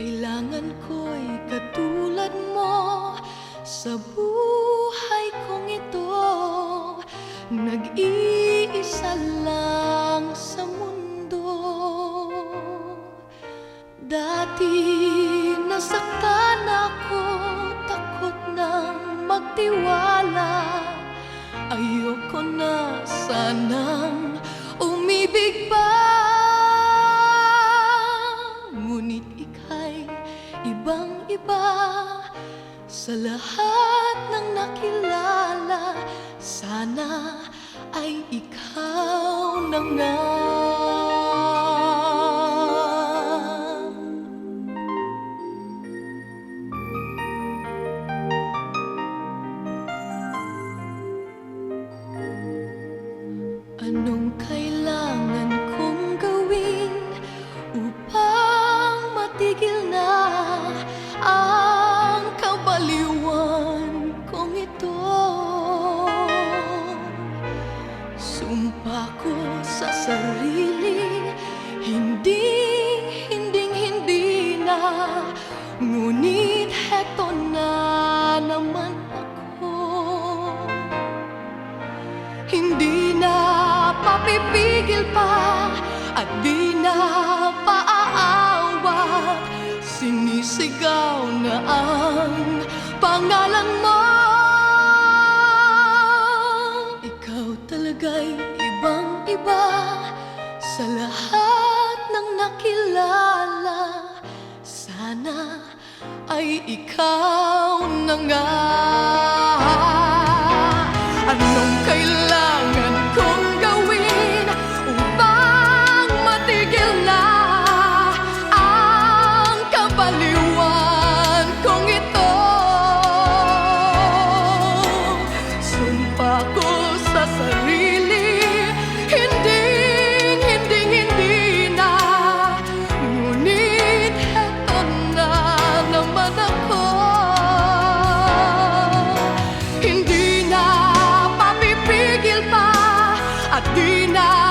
Kailangan ko'y katulad mo Sa buhay kong ito. Nag-iisa lang sa mundo. Dati nasaktan ako Takot ng magtiwala. Ayoko na sanang Sa lahat ng nakilala Sana ay ikaw na. Nga Anong kailangan kong gawin upang matigil Sumpa ko sa sarili, hindi, hindi, hindi na. Ngunit heto na naman ako. Hindi na papipigil pa at di na paaawat. Sinisigaw na ang pangalan mo talaga'y ibang-iba sa lahat ng nakilala Sana ay ikaw na nga Anong kailangan kong gawin upang matigil na ang kabaliwan kong ito? Sumpa ko sa sarili, At di